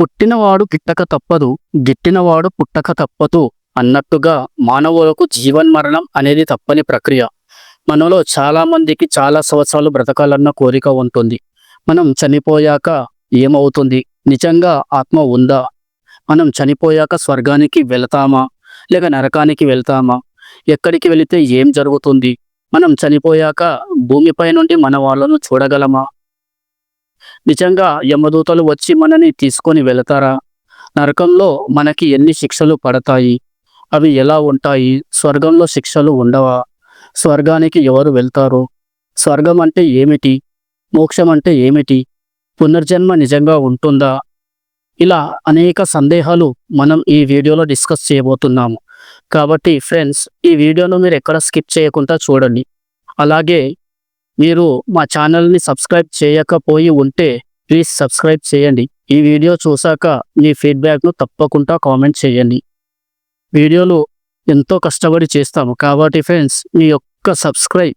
పుట్టినవాడు గిట్టక తప్పదు గిట్టినవాడు పుట్టక తప్పదు అన్నట్టుగా మానవులకు జీవన్మరణం అనేది తప్పని ప్రక్రియ. మనలో చాలా మందికి చాలా సంవత్సరాలు బ్రతకాలన్న కోరిక ఉంటుంది. మనం చనిపోయాక ఏమవుతుంది? నిజంగా ఆత్మ ఉందా? మనం చనిపోయాక స్వర్గానికి వెళతామా? లేక నరకానికి వెళ్తామా? ఎక్కడికి వెళితే ఏం జరుగుతుంది? మనం చనిపోయాక భూమిపై నుండి మన వాళ్ళను చూడగలమా? నిజంగా యమదూతలు వచ్చి మనని తీసుకొని వెళతారా? నరకంలో మనకి ఎన్ని శిక్షలు పడతాయి? అవి ఎలా ఉంటాయి? స్వర్గంలో శిక్షలు ఉండవా? స్వర్గానికి ఎవరు వెళ్తారు? స్వర్గం అంటే ఏమిటి? మోక్షం అంటే ఏమిటి? పునర్జన్మ నిజంగా ఉంటుందా? ఇలా అనేక సందేహాలు మనం ఈ వీడియోలో డిస్కస్ చేయబోతున్నాము. కాబట్టి ఫ్రెండ్స్ ఈ వీడియోను మీరు ఎక్కడ స్కిప్ చేయకుండా చూడండి. అలాగే మీరు మా ఛానల్ని సబ్స్క్రైబ్ చేయకపోయి ఉంటే ప్లీజ్ సబ్స్క్రైబ్ చేయండి. ఈ వీడియో చూశాక మీ ఫీడ్బ్యాక్ను తప్పకుండా కామెంట్ చేయండి. వీడియోలు ఎంతో కష్టపడి చేస్తాము. కాబట్టి ఫ్రెండ్స్ మీ ఒక్క సబ్స్క్రైబ్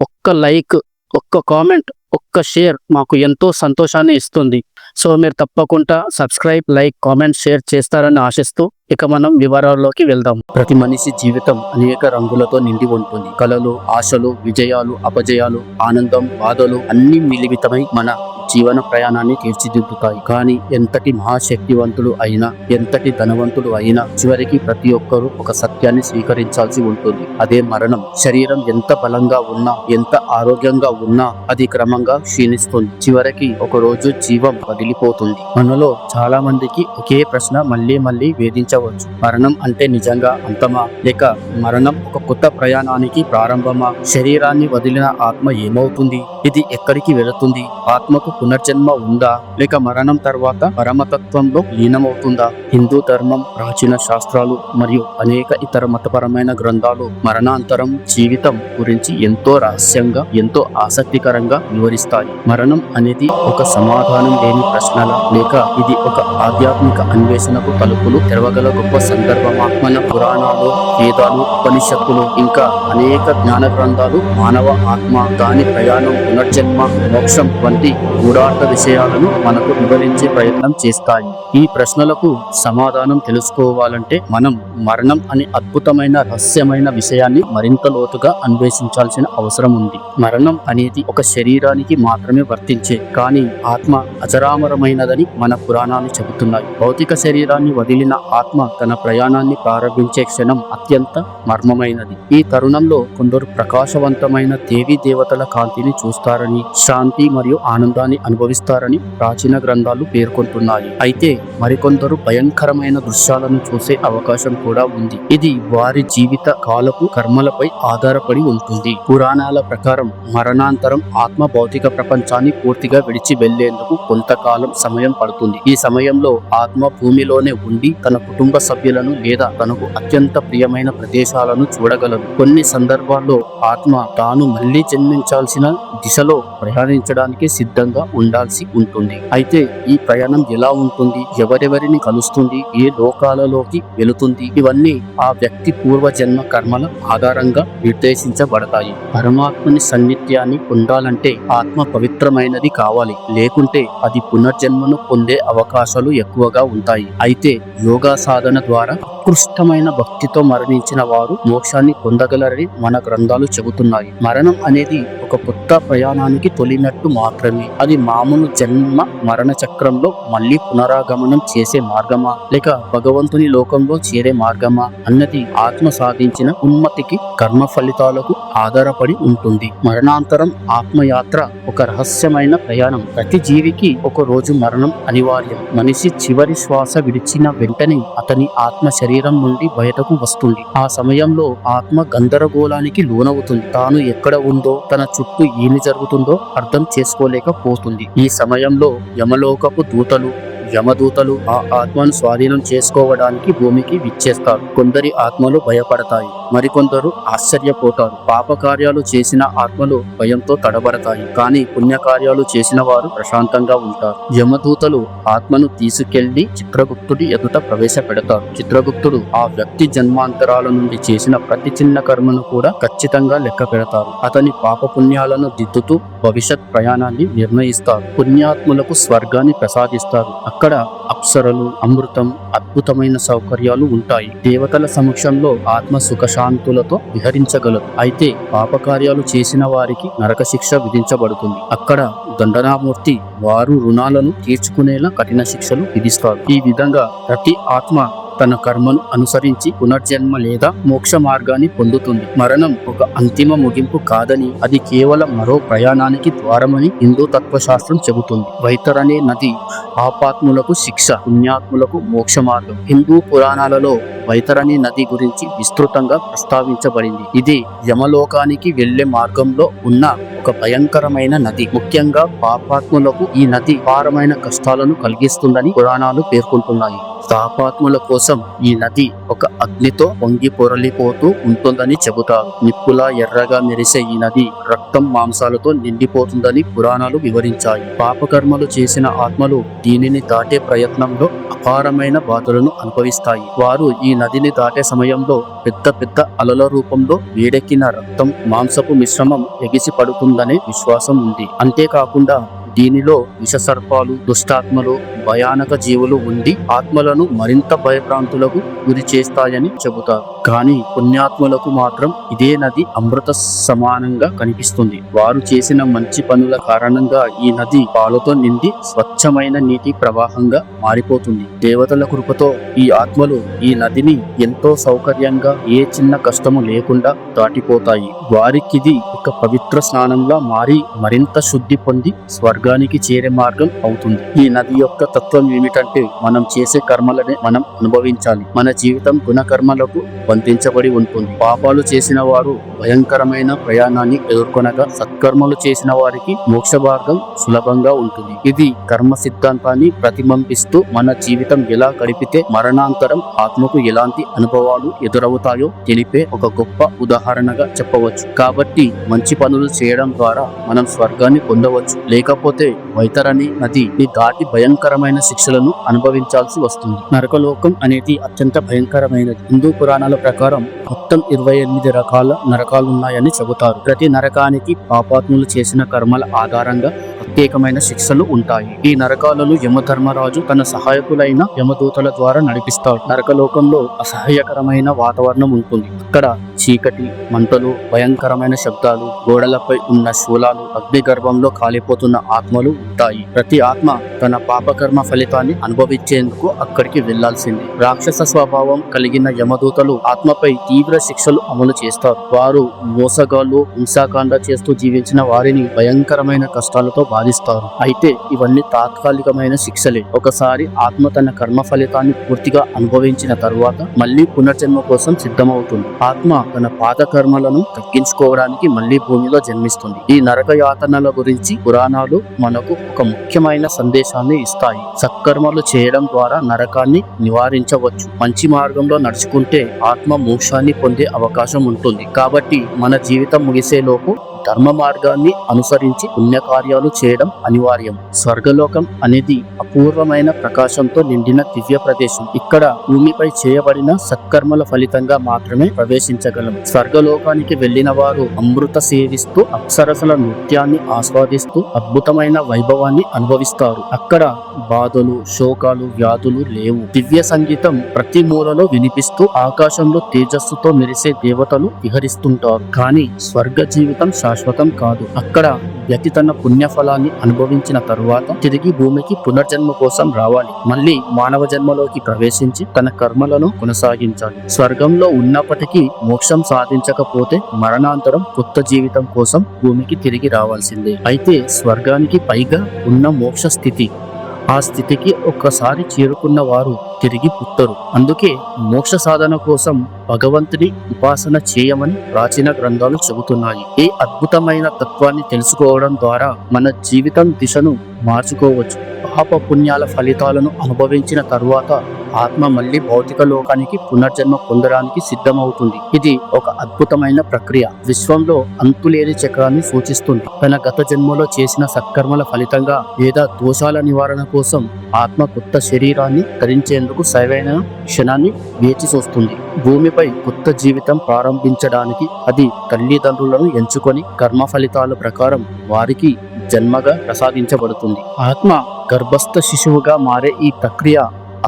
ఒక్క లైక్ ఒక్క కామెంట్ ఒక్క షేర్ మాకు ఎంతో సంతోషాన్ని ఇస్తుంది. సో మీరు తప్పకుండా సబ్స్క్రైబ్ లైక్ కామెంట్ షేర్ చేస్తారని ఆశిస్తూ ఇక మనం వివరాల్లోకి వెళ్దాం. ప్రతి మనిషి జీవితం అనేక రంగులతో నిండి ఉంటుంది. కళలు ఆశలు విజయాలు అపజయాలు ఆనందం బాధలు అన్ని మిలిమితమై మన జీవన ప్రయాణాన్ని తీర్చిదిద్దుతాయి. కానీ ఎంతటి మహాశక్తివంతుడు అయినా ఎంతటి ధనవంతుడు అయినా చివరికి ప్రతి ఒక్కరూ ఒక సత్యాన్ని స్వీకరించాల్సి ఉంటుంది. అదే మరణం శరీరం ఎంత బలంగా ఉన్నా ఎంత ఆరోగ్యంగా ఉన్నా అది క్రమంగా క్షీణిస్తుంది. చివరికి ఒక రోజు జీవం వదిలిపోతుంది. మనలో చాలా మందికి ఒకే ప్రశ్న మళ్ళీ మళ్ళీ వేధించ వేధించవచ్చు మరణం అంటే నిజంగా అంతమా? లేక మరణం ఒక కొత్త ప్రయాణానికి ప్రారంభమా? శరీరాన్ని వదిలిన ఆత్మ ఏమవుతుంది? ఇది ఎక్కడికి వెళుతుంది? ఆత్మకు పునర్జన్మ ఉందా? లేక మరణం తర్వాత పరమతత్వంలో లీనమవుతుందా? హిందూ ధర్మం ప్రాచీన శాస్త్రాలు మరియు అనేక ఇతర మతపరమైన గ్రంథాలు మరణాంతరం జీవితం గురించి ఎంతో రహస్యంగా ఎంతో ఆసక్తికరంగా వివరిస్తాయి. మరణం అనేది ఒక సమాధానం లేని ప్రశ్నల? లేక ఇది ఒక ఆధ్యాత్మిక అన్వేషణకు తలుపులు తెరవగల గొప్ప సందర్భమా మన పురాణాలు వేదాలు ఉపనిషత్తులు ఇంకా అనేక జ్ఞాన గ్రంథాలు మానవ ఆత్మ దాని ప్రయాణం పునర్జన్మ మోక్షం వంటి గూఢార్థ విషయాలను మనకు వివరించే ప్రయత్నం చేస్తాయి. ఈ ప్రశ్నలకు సమాధానం తెలుసుకోవాలంటే మనం మరణం అనే అద్భుతమైన రహస్యమైన విషయాన్ని మరింత లోతుగా అన్వేషించాల్సిన అవసరం ఉంది. మరణం అనేది ఒక శరీరానికి మాత్రమే వర్తించే కానీ ఆత్మ అజరామరమైనదని మన పురాణాలు చెబుతున్నాయి. భౌతిక శరీరాన్ని వదిలిన ఆత్మ తన ప్రయాణాన్ని ప్రారంభించే క్షణం అత్యంత మర్మమైనది. ఈ తరుణంలో కొందరు ప్రకాశవంతమైన దేవీ దేవతల కాంతిని చూస్తారని శాంతి మరియు ఆనందాన్ని అనుభవిస్తారని ప్రాచీన గ్రంథాలు పేర్కొంటున్నాయి. అయితే మరికొందరు భయంకరమైన దృశ్యాలను చూసే అవకాశం కూడా ఉంది. ఇది వారి జీవిత కాలపు కర్మలపై ఆధారపడి ఉంటుంది. పురాణాల ప్రకారం మరణాంతరం ఆత్మ భౌతిక ప్రపంచాన్ని పూర్తిగా విడిచి వెళ్ళేందుకు కొంతకాలం సమయం పడుతుంది. ఈ సమయంలో ఆత్మ భూమిలోనే ఉండి తన కుటుంబ సభ్యులను లేదా తనకు అత్యంత ప్రియమైన ప్రదేశాలను చూడగలదు. కొన్ని సందర్భాల్లో ఆత్మ తాను మళ్ళీ జన్మించాల్సిన దిశలో ప్రయాణించడానికి సిద్ధంగా ఉండాల్సి ఉంటుంది. అయితే ఈ ప్రయాణం ఎలా ఉంటుంది? ఎవరెవరిని కలుస్తుంది? ఏ లోకాలలోకి వెళుతుంది? ఇవన్నీ ఆ వ్యక్తి పూర్వజన్మ కర్మల ఆధారంగా నిర్దేశించబడతాయి. పరమాత్మని సన్నిధ్యాన్ని పొందాలంటే ఆత్మ పవిత్రమైనది కావాలి. లేకుంటే అది పునర్జన్మను పొందే అవకాశాలు ఎక్కువగా ఉంటాయి. అయితే యోగాసన సాధన ద్వారా ఉత్కృష్టమైన భక్తితో మరణించిన వారు మోక్షాన్ని పొందగలరని మన గ్రంథాలు చెబుతున్నాయి. మరణం అనేది ఒక కొత్త ప్రయాణానికి తొలినట్టు మాత్రమే. అది మామూలు జన్మ మరణ చక్రంలో మళ్ళీ పునరాగమనం చేసే మార్గమా? లేక భగవంతుని లోకంలో చేరే మార్గమా? అన్నది ఆత్మ సాధించిన ఉన్మతికి కర్మ ఫలితాలకు ఆధారపడి ఉంటుంది. మరణాంతరం ఆత్మయాత్ర ఒక రహస్యమైన ప్రయాణం. ప్రతి జీవికి ఒక రోజు మరణం అనివార్యం. మనిషి చివరి శ్వాస విడిచిన వెంటనే అతని ఆత్మ శరీరం శరీరం నుండి బయటకు వస్తుంది. ఆ సమయంలో ఆత్మ గందరగోళానికి లోనవుతుంది. తాను ఎక్కడ ఉందో తన చుట్టూ ఏమి జరుగుతుందో అర్థం చేసుకోలేకపోతుంది. ఈ సమయంలో యమలోకపు దూతలు యమదూతలు ఆ ఆత్మను స్వాధీనం చేసుకోవడానికి భూమికి విచ్చేస్తారు. కొందరి ఆత్మలు భయపడతాయి మరికొందరు ఆశ్చర్యపోతారు. పాప కార్యాలు చేసిన ఆత్మలు భయంతో తడబడతాయి కానీ పుణ్యకార్యాలు చేసిన వారు ప్రశాంతంగా ఉంటారు. యమదూతలు ఆత్మను తీసుకెళ్ళి చిత్రగుప్తుడి ఎదుట ప్రవేశపెడతారు. చిత్రగుప్తుడు ఆ వ్యక్తి జన్మాంతరాల నుండి చేసిన ప్రతి చిన్న కర్మను కూడా ఖచ్చితంగా లెక్క పెడతారు. అతని పాప పుణ్యాలను దిద్దుతూ భవిష్యత్ ప్రయాణాన్ని నిర్ణయిస్తారు. పుణ్యాత్ములకు స్వర్గాన్ని ప్రసాదిస్తారు. అక్కడ అప్సరలు అమృతం అద్భుతమైన సౌకర్యాలు ఉంటాయి. దేవతల సమక్షంలో ఆత్మ సుఖశాంతులతో విహరించగలదు. అయితే పాపకార్యాలు చేసిన వారికి నరక శిక్ష విధించబడుతుంది. అక్కడ దండనామూర్తి వారు రుణాలను తీర్చుకునేలా కఠిన శిక్షలు విధిస్తారు. ఈ విధంగా ప్రతి ఆత్మ తన కర్మను అనుసరించి పునర్జన్మ లేదా మోక్ష మార్గాన్ని పొందుతుంది. మరణం ఒక అంతిమ ముగింపు కాదని అది కేవలం మరో ప్రయాణానికి ద్వారమని హిందూ తత్వశాస్త్రం చెబుతుంది. వైతరనే నది పాపాత్ములకు శిక్ష పుణ్యాత్ములకు మోక్ష మార్గం. హిందూ పురాణాలలో వైతరణి నది గురించి విస్తృతంగా ప్రస్తావించబడింది. ఇది యమలోకానికి వెళ్ళే మార్గంలో ఉన్న ఒక భయంకరమైన నది. ముఖ్యంగా పాపాత్ములకు ఈ నది పారమైన కష్టాలను కలిగిస్తుందని పురాణాలు పేర్కొంటున్నాయి. పాపాత్ముల కోసం ఈ నది ఒక అగ్నితో పొంగి పొరలిపోతూ ఉంటుందని చెబుతారు నిప్పులా ఎర్రగా మెరిసే ఈ నది రక్తం మాంసాలతో నిండిపోతుందని పురాణాలు వివరించాయి. పాపకర్మలు చేసిన ఆత్మలు దీనిని దాటే ప్రయత్నంలో అపారమైన బాధలను అనుభవిస్తాయి. వారు ఈ నదిని దాటే సమయంలో పెద్ద పెద్ద అలల రూపంలో వేడెక్కిన రక్తం మాంసపు మిశ్రమం ఎగిసి పడుతుందనే విశ్వాసం ఉంది. అంతేకాకుండా దీనిలో విషసర్పాలు దుష్టాత్మలు భయానక జీవులు ఉండి ఆత్మలను మరింత భయభ్రాంతులకు గురి చేస్తాయని చెబుతారు. కానీ పుణ్యాత్ములకు మాత్రం ఇదే నది అమృత సమానంగా కనిపిస్తుంది. వారు చేసిన మంచి పనుల కారణంగా ఈ నది పాలతో నిండి స్వచ్ఛమైన నీటి ప్రవాహంగా మారిపోతుంది. దేవతల కృపతో ఈ ఆత్మలు ఈ నదిని ఎంతో సౌకర్యంగా ఏ చిన్న కష్టము లేకుండా దాటిపోతాయి. వారికిది ఒక పవిత్ర స్నానంగా మారి మరింత శుద్ధి పొంది స్వర్గానికి చేరే మార్గం అవుతుంది. ఈ నది యొక్క తత్వం ఏమిటంటే మనం చేసే కర్మలనే మనం అనుభవించాలి. మన జీవితం గుణకర్మలకు బంధించబడి ఉంటుంది. పాపాలు చేసిన వారు భయంకరమైన ప్రయాణాన్ని ఎదుర్కొనగా సత్కర్మలు చేసిన వారికి మోక్ష మార్గం సులభంగా ఉంటుంది. ఇది కర్మ సిద్ధాంతాన్ని ప్రతిబింబిస్తూ మన జీవితం ఎలా గడిపితే మరణాంతరం ఆత్మకు ఎలాంటి అనుభవాలు ఎదురవుతాయో తెలిపే ఒక గొప్ప ఉదాహరణగా చెప్పవచ్చు. కాబట్టి మంచి పనులు చేయడం ద్వారా మనం స్వర్గాన్ని పొందవచ్చు. లేకపోతే వైతరణి నది దాటి భయంకరమైన శిక్షలను అనుభవించాల్సి వస్తుంది. నరకలోకం అనేది అత్యంత భయంకరమైనది. హిందూ పురాణాల ప్రకారం మొత్తం ఇరవై ఎనిమిది రకాల నరకాలున్నాయని చెబుతారు. ప్రతి నరకానికి పాపాత్ములు చేసిన కర్మల ఆధారంగా ప్రత్యేకమైన శిక్షలు ఉంటాయి. ఈ నరకాలను యమధర్మరాజు తన సహాయకులైన యమదూతల ద్వారా నడిపిస్తాడు. నరకలోకంలో అసహ్యకరమైన వాతావరణం ఉంటుంది. ఇక్కడ చీకటి మంటలు భయంకరమైన శబ్దాలు గోడలపై ఉన్న శూలాలు అగ్ని గర్భంలో కాలిపోతున్న ఆత్మలు ఉంటాయి. ప్రతి ఆత్మ తన పాపకర్మ ఫలితాన్ని అనుభవించేందుకు అక్కడికి వెళ్ళాల్సింది. రాక్షస స్వభావం కలిగిన యమదూతలు ఆత్మపై తీవ్ర శిక్షలు అమలు చేస్తారు. వారు మోసగాళ్ళు హింసాకాండ చేస్తూ జీవించిన వారిని భయంకరమైన కష్టాలతో వాదిస్తారు అయితే ఇవన్నీ తాత్కాలికమైన శిక్షలే. ఒకసారి ఆత్మ తన కర్మ ఫలితాన్ని పూర్తిగా అనుభవించిన తరువాత మళ్ళీ పునర్జన్మ కోసం సిద్ధమవుతుంది. ఆత్మ తన పాత కర్మలను తగ్గించుకోవడానికి మళ్ళీ భూమిలో జన్మిస్తుంది. ఈ నరక యాతనల గురించి పురాణాలు మనకు ఒక ముఖ్యమైన సందేశాన్ని ఇస్తాయి. సత్కర్మలు చేయడం ద్వారా నరకాన్ని నివారించవచ్చు. మంచి మార్గంలో నడుచుకుంటే ఆత్మ మోక్షాన్ని పొందే అవకాశం ఉంటుంది. కాబట్టి మన జీవితం ముగిసేలోపు ధర్మ మార్గాన్ని అనుసరించి పుణ్యకార్యాలు చేయడం అనివార్యం. స్వర్గలోకం అనేది అపూర్వమైన ప్రకాశంతో నిండిన దివ్య ప్రదేశం. ఇక్కడ భూమిపై చేయబడిన సత్కర్మల ఫలితంగా మాత్రమే ప్రవేశించగలం. స్వర్గలోకానికి వెళ్ళిన వారు అమృత సేవిస్తూ అప్సరసల నృత్యాన్ని ఆస్వాదిస్తూ అద్భుతమైన వైభవాన్ని అనుభవిస్తారు. అక్కడ బాధలు శోకాలు వ్యాధులు లేవు. దివ్య సంగీతం ప్రతి మూలలో వినిపిస్తూ ఆకాశంలో తేజస్సుతో మెరిసే దేవతలు విహరిస్తుంటారు. కానీ స్వర్గ జీవితం శాశ్వతం కాదు. అక్కడ వ్యక్తి తన పుణ్యఫలాన్ని అనుభవించిన తరువాత తిరిగి భూమికి పునర్జన్మ కోసం రావాలి. మళ్ళీ మానవ జన్మలోకి ప్రవేశించి తన కర్మలను కొనసాగించాలి. స్వర్గంలో ఉన్నప్పటికీ మోక్షం సాధించకపోతే మరణాంతరం కొత్త జీవితం కోసం భూమికి తిరిగి రావాల్సిందే. అయితే స్వర్గానికి పైగా ఉన్న మోక్ష స్థితి ఆ స్థితికి ఒక్కసారి చేరుకున్న వారు తిరిగి పుట్టరు. అందుకే మోక్ష సాధన కోసం భగవంతుని ఉపాసన చేయమని ప్రాచీన గ్రంథాలు చెబుతున్నాయి. ఈ అద్భుతమైన తత్వాన్ని తెలుసుకోవడం ద్వారా మన జీవితం దిశను మార్చుకోవచ్చు. పాప పుణ్యాల ఫలితాలను అనుభవించిన తరువాత ఆత్మ మళ్ళీ భౌతిక లోకానికి పునర్జన్మ పొందడానికి సిద్ధమవుతుంది. ఇది ఒక అద్భుతమైన ప్రక్రియ. విశ్వంలో అంతులేని చక్రాన్ని సూచిస్తుంది. తన గత జన్మలో చేసిన సత్కర్మల ఫలితంగా లేదా దోషాల నివారణ కోసం ఆత్మ కొత్త శరీరాన్ని ధరించేందుకు సరైన క్షణాన్ని వేచి చూస్తుంది. భూమిపై కొత్త జీవితం ప్రారంభించడానికి అది తల్లిదండ్రులను ఎంచుకొని కర్మ ఫలితాల ప్రకారం వారికి జన్మగా ప్రసాదించబడుతుంది. ఆత్మ గర్భస్థ శిశువుగా మారే ఈ ప్రక్రియ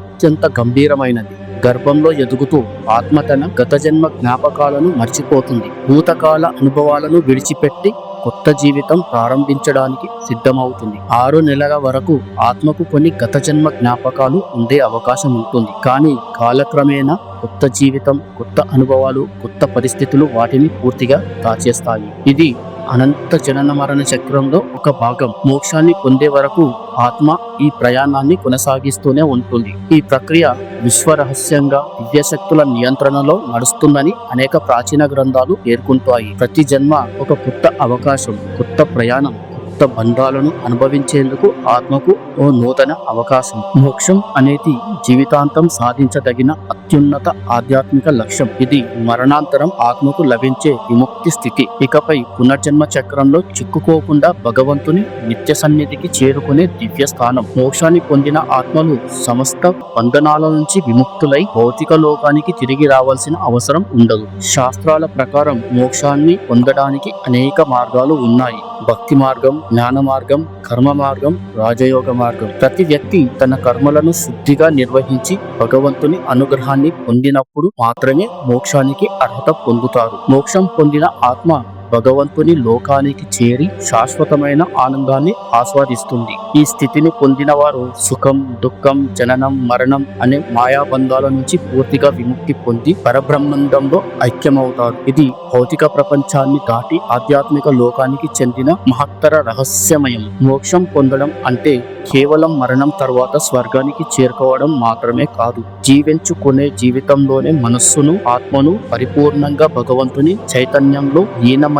అత్యంత గంభీరమైనది. గర్భంలో ఎదుగుతూ ఆత్మ తన గత జన్మ జ్ఞాపకాలను మర్చిపోతుంది. భూతకాల అనుభవాలను విడిచిపెట్టి కొత్త జీవితం ప్రారంభించడానికి సిద్ధమవుతుంది. ఆరు నెలల వరకు ఆత్మకు కొన్ని గత జన్మ జ్ఞాపకాలు ఉండే అవకాశం ఉంటుంది. కానీ కాలక్రమేణా కొత్త జీవితం కొత్త అనుభవాలు కొత్త పరిస్థితులు వాటిని పూర్తిగా దాచేస్తాయి. ఇది అనంత జనన మరణ చక్రంలో ఒక భాగం మోక్షాన్ని పొందే వరకు ఆత్మ ఈ ప్రయాణాన్ని కొనసాగిస్తూనే ఉంటుంది. ఈ ప్రక్రియ విశ్వరహస్యంగా దివ్యశక్తుల నియంత్రణలో నడుస్తుందని అనేక ప్రాచీన గ్రంథాలు పేర్కొంటాయి. ప్రతి జన్మ ఒక కొత్త అవకాశం కొత్త ప్రయాణం. కొత్త బంధాలను అనుభవించేందుకు ఆత్మకు ఓ నూతన అవకాశం. మోక్షం అనేది జీవితాంతం సాధించదగిన అత్యున్నత ఆధ్యాత్మిక లక్ష్యం. ఇది మరణాంతరం ఆత్మకు లభించే విముక్తి స్థితి. ఇకపై పునర్జన్మ చక్రంలో చిక్కుకోకుండా భగవంతుని నిత్య సన్నిధికి చేరుకునే దివ్య స్థానం. మోక్షాన్ని పొందిన ఆత్మలు సమస్త బంధనాల నుంచి విముక్తులై భౌతిక లోకానికి తిరిగి రావాల్సిన అవసరం ఉండదు. శాస్త్రాల ప్రకారం మోక్షాన్ని పొందడానికి అనేక మార్గాలు ఉన్నాయి. భక్తి మార్గం జ్ఞాన మార్గం కర్మ మార్గం రాజయోగ మార్గం. ప్రతి వ్యక్తి తన కర్మలను శుద్ధిగా నిర్వహించి భగవంతుని అనుగ్రహాన్ని పొందినప్పుడు మాత్రమే మోక్షానికి అర్హత పొందుతారు. మోక్షం పొందిన ఆత్మ భగవంతుని లోకానికి చేరి శాశ్వతమైన ఆనందాన్ని ఆస్వాదిస్తుంది. ఈ స్థితిని పొందిన వారు సుఖం దుఃఖం జననం మరణం అనే మాయాబంధాల నుంచి పూర్తిగా విముక్తి పొంది పరబ్రహ్మాండంలో ఐక్యమవుతారు. ఇది భౌతిక ప్రపంచాన్ని దాటి ఆధ్యాత్మిక లోకానికి చెందిన మహత్తర రహస్యమయం. మోక్షం పొందడం అంటే కేవలం మరణం తర్వాత స్వర్గానికి చేరుకోవడం మాత్రమే కాదు. జీవించుకునే జీవితంలోనే మనస్సును ఆత్మను పరిపూర్ణంగా భగవంతుని చైతన్యంలో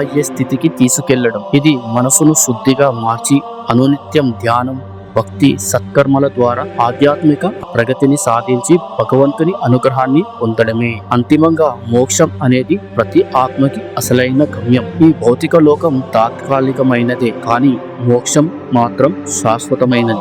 లీనమయ్యే స్థితికి తీసుకెళ్ళడం. ఇది మనసును శుద్ధిగా మార్చి అనునిత్యం ధ్యానం భక్తి సత్కర్మల ద్వారా ఆధ్యాత్మిక ప్రగతిని సాధించి భగవంతుని అనుగ్రహాన్ని పొందడమే. అంతిమంగా మోక్షం అనేది ప్రతి ఆత్మకి అసలైన గమ్యం. ఈ భౌతిక లోకం తాత్కాలికమైనదే కానీ మోక్షం మాత్రం శాశ్వతమైనది.